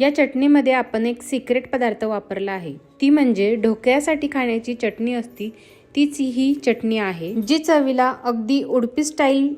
या चटणीमध्ये आपण एक सिक्रेट पदार्थ वापरला आहे. ती म्हणजे ढोकळ्यासाठी खाण्याची चटणी असती तीच ही चटणी आहे. जी चवीला अगदी उडपी स्टाईल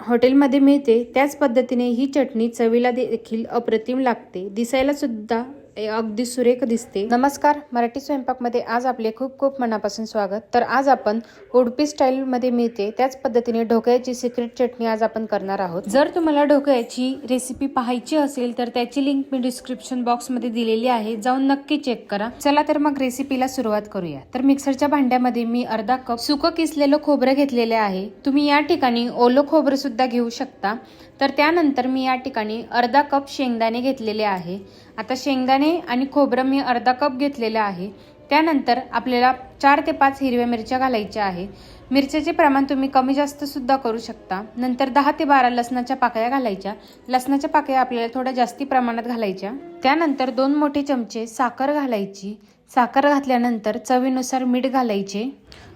हॉटेलमध्ये मिळते त्याच पद्धतीने ही चटणी चवीला देखील अप्रतिम लागते. दिसायला सुद्धा अगदी सुरेख दिसते. नमस्कार मराठी स्वयंपाकमध्ये आज आपले खूप खूप मनापासून स्वागत. तर आज आपण उडपी स्टाईलमध्ये मिळते त्याच पद्धतीने ढोकळ्याची सिक्रेट चटणी आज आपण करणार आहोत. जर तुम्हाला ढोकळ्याची रेसिपी पाहायची असेल तर त्याची लिंक मी डिस्क्रिप्शन बॉक्समध्ये दिलेली आहे. जाऊन नक्की चेक करा. चला तर मग रेसिपीला सुरुवात करूया. तर मिक्सरच्या भांड्यामध्ये मी अर्धा कप सुकं किसलेलं खोबरं घेतलेले आहे. तुम्ही या ठिकाणी ओलं खोबरं सुद्धा घेऊ शकता. तर त्यानंतर मी या ठिकाणी अर्धा कप शेंगदाणे घेतलेले आहे. आता शेंगदाणे आणि खोबरं मी अर्धा कप घेतलेलं आहे. त्यानंतर आपल्याला चार ते पाच हिरव्या मिरच्या घालायच्या आहे मिरच्याचे प्रमाण तुम्ही कमी जास्त सुद्धा करू शकता. नंतर दहा ते बारा लसणाच्या पाकळ्या घालायच्या. लसणाच्या पाकळ्या आपल्याला थोड्या जास्ती प्रमाणात घालायच्या. त्यानंतर दोन मोठे चमचे साखर घालायची. साखर घातल्यानंतर चवीनुसार मीठ घालायचे.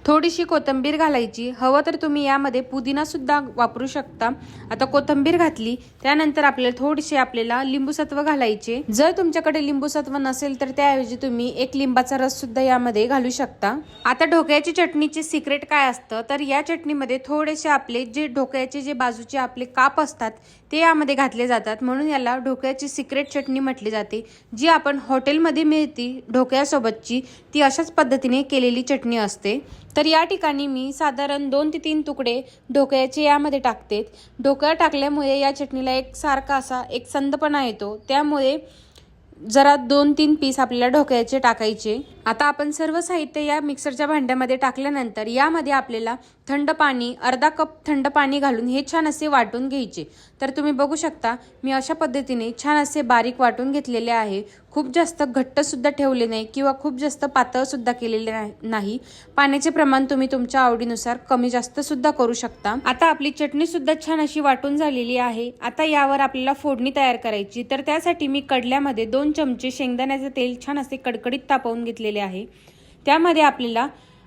थोडीशी कोथिंबीर घालायची. हवं तर तुम्ही यामध्ये पुदिनासुद्धा वापरू शकता. आता कोथिंबीर घातली त्यानंतर आपल्याला थोडीशी आपल्याला लिंबूसत्व घालायचे. जर तुमच्याकडे लिंबूसत्व नसेल तर त्याऐवजी तुम्ही एक लिंबाचा रस सुद्धा यामध्ये घालू शकता. आता ढोकळ्याची चटणीचे सिक्रेट काय असतं? तर या चटणीमध्ये थोडेसे आपले जे ढोकळ्याचे जे बाजूचे आपले काप असतात ते यामध्ये घातले जातात. म्हणून याला ढोकळ्याची सिक्रेट चटणी म्हटली जाते. जी आपण हॉटेलमध्ये मिळती ढोकळ्यासोबतची ती अशाच पद्धतीने केलेली चटणी असते. तर या ठिकाणी मी साधारण दोन ते तीन तुकडे ढोकळ्याचे यामध्ये टाकते. ढोकळा टाकल्यामुळे या चटणीला एक सारखा असा एक संदपणा येतो. त्यामुळे जरा दोन तीन पीस आपल्याला ढोकळ्याचे टाकायचे. आता आपण सर्व साहित्य या मिक्सरच्या भांड्यामध्ये टाकल्यानंतर यामध्ये आपल्याला थंड पाणी अर्धा कप थंड पाणी घालून हे छान असे वाटून घ्यायचे. तर तुम्ही बघू शकता मी अशा पद्धतीने छान असे बारीक वाटून घेतलेले आहे. खूप जास्त घट्टसुद्धा ठेवले नाही किंवा खूप जास्त पातळसुद्धा केलेले नाही- पाण्याचे प्रमाण तुम्ही तुमच्या आवडीनुसार कमी जास्तसुद्धा करू शकता. आता आपली चटणीसुद्धा छान अशी वाटून झालेली आहे. आता यावर आपल्याला फोडणी तयार करायची. तर त्यासाठी मी कडल्यामध्ये दोन चमचे शेंगदाण्याचे तेल छान असे कडकडीत तापवून घेतलेले आहे. त्यामध्ये आपल्याला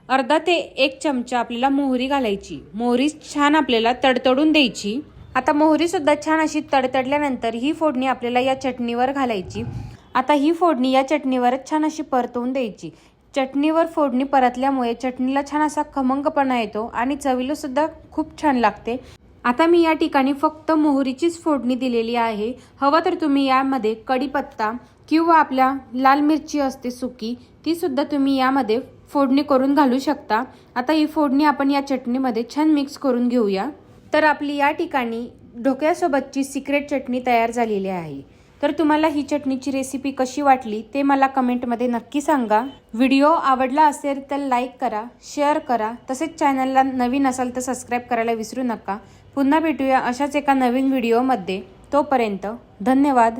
अर्धा ते एक चमचा आपल्याला मोहरी घालायची. मोहरी छान आपल्याला तडतडून द्यायची. आता मोहरीसुद्धा छान अशी तडतडल्यानंतर ही फोडणी आपल्याला या चटणीवर घालायची. आता ही फोडणी या चटणीवरच छान अशी परतवून द्यायची. चटणीवर फोडणी परतल्यामुळे चटणीला छान असा खमंगपणा येतो आणि चवीला सुद्धा खूप छान लागते. आता मी या ठिकाणी फक्त मोहरीचीच फोडणी दिलेली आहे. हवं तर तुम्ही यामध्ये कढीपत्ता किंवा आपल्या लाल मिरची असते सुकी ती सुद्धा तुम्ही यामध्ये फोडणी करून घालू शकता. आता ही फोडणी आपण या चटणीमध्ये छान मिक्स करून घेऊया. तर आपली या ठिकाणी ढोक्यासोबतची सिक्रेट चटणी तयार झालेली आहे. तर तुम्हाला ही चटणीची रेसिपी कशी वाटली ते मला कमेंटमध्ये नक्की सांगा. व्हिडिओ आवडला असेल तर लाईक करा शेअर करा. तसेच चॅनलला नवीन असाल तर सबस्क्राईब करायला विसरू नका. पुन्हा भेटूया अशाच एका नवीन व्हिडिओमध्ये तोपर्यंत धन्यवाद.